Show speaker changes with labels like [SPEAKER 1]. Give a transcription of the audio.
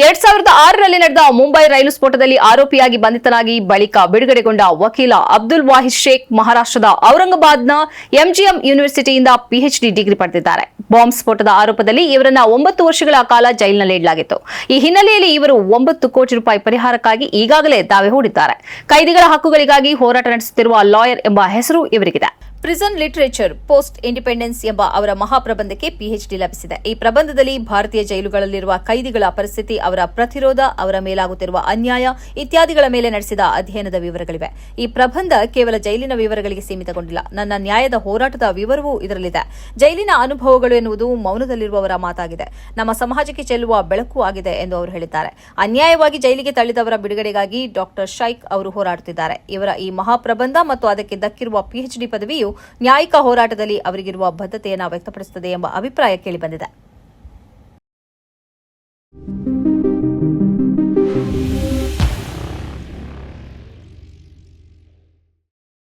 [SPEAKER 1] ಎರಡ್ ಸಾವಿರದ ಆರರಲ್ಲಿ ನಡೆದ ಮುಂಬೈ ರೈಲು ಸ್ಫೋಟದಲ್ಲಿ ಆರೋಪಿಯಾಗಿ ಬಂಧಿತನಾಗಿ ಬಳಿಕ ಬಿಡುಗಡೆಗೊಂಡ ವಕೀಲ ಅಬ್ದುಲ್ ವಾಹಿದ್ ಶೇಖ್ ಮಹಾರಾಷ್ಟ್ರದ ಔರಂಗಾಬಾದ್ನ ಎಂಜಿಎಂ ಯೂನಿವರ್ಸಿಟಿಯಿಂದ ಪಿಎಚ್ಡಿ ಡಿಗ್ರಿ ಪಡೆದಿದ್ದಾರೆ. ಬಾಂಬ್ ಸ್ಫೋಟದ ಆರೋಪದಲ್ಲಿ ಇವರನ್ನ ಒಂಬತ್ತು ವರ್ಷಗಳ ಕಾಲ ಜೈಲಿನಲ್ಲಿ ಇಡಲಾಗಿತ್ತು. ಈ ಹಿನ್ನೆಲೆಯಲ್ಲಿ ಇವರು ಒಂಬತ್ತು ಕೋಟಿ ರೂಪಾಯಿ ಪರಿಹಾರಕ್ಕಾಗಿ ಈಗಾಗಲೇ ದಾವೆ ಹೂಡಿದ್ದಾರೆ. ಕೈದಿಗಳ ಹಕ್ಕುಗಳಿಗಾಗಿ ಹೋರಾಟ ನಡೆಸುತ್ತಿರುವ ಲಾಯರ್ ಎಂಬ ಹೆಸರು ಇವರಿಗಿದೆ. ಪ್ರಿಸನ್ ಲಿಟರೇಚರ್, ಪೋಸ್ಟ್ ಇಂಡಿಪೆಂಡೆನ್ಸ್ ಎಂಬ ಅವರ ಮಹಾಪ್ರಬಂಧಕ್ಕೆ ಪಿಎಚ್ಡಿ ಲಭಿಸಿದೆ. ಈ ಪ್ರಬಂಧದಲ್ಲಿ ಭಾರತೀಯ ಜೈಲುಗಳಲ್ಲಿರುವ ಕೈದಿಗಳ ಪರಿಸ್ಥಿತಿ, ಅವರ ಪ್ರತಿರೋಧ, ಅವರ ಮೇಲಾಗುತ್ತಿರುವ ಅನ್ಯಾಯ ಇತ್ಯಾದಿಗಳ ಮೇಲೆ ನಡೆಸಿದ ಅಧ್ಯಯನದ ವಿವರಗಳಿವೆ. ಈ ಪ್ರಬಂಧ ಕೇವಲ ಜೈಲಿನ ವಿವರಗಳಿಗೆ ಸೀಮಿತಗೊಂಡಿಲ್ಲ. ನನ್ನ ನ್ಯಾಯದ ಹೋರಾಟದ ವಿವರವೂ ಇದರಲ್ಲಿದೆ. ಜೈಲಿನ ಅನುಭವಗಳು ಎನ್ನುವುದು ಮೌನದಲ್ಲಿರುವವರ ಮಾತಾಗಿದೆ. ನಮ್ಮ ಸಮಾಜಕ್ಕೆ ಚೆಲ್ಲುವ ಬೆಳಕು ಆಗಿದೆ ಎಂದು ಅವರು ಹೇಳಿದ್ದಾರೆ. ಅನ್ಯಾಯವಾಗಿ ಜೈಲಿಗೆ ತಳ್ಳಿದವರ ಬಿಡುಗಡೆಗಾಗಿ ಡಾಕ್ಟರ್ ಶೈಕ್ ಅವರು ಹೋರಾಡುತ್ತಿದ್ದಾರೆ. ಇವರ ಈ ಮಹಾಪ್ರಬಂಧ ಮತ್ತು ಅದಕ್ಕೆ ದಕ್ಕಿರುವ ಪಿಎಚ್ಡಿ ಪದವಿಯು ನ್ಯಾಯಿಕ ಹೋರಾಟದಲ್ಲಿ ಅವರಿಗಿರುವ ಬದ್ಧತೆಯನ್ನು ವ್ಯಕ್ತಪಡಿಸುತ್ತದೆ ಎಂಬ ಅಭಿಪ್ರಾಯ ಕೇಳಿಬಂದಿದೆ.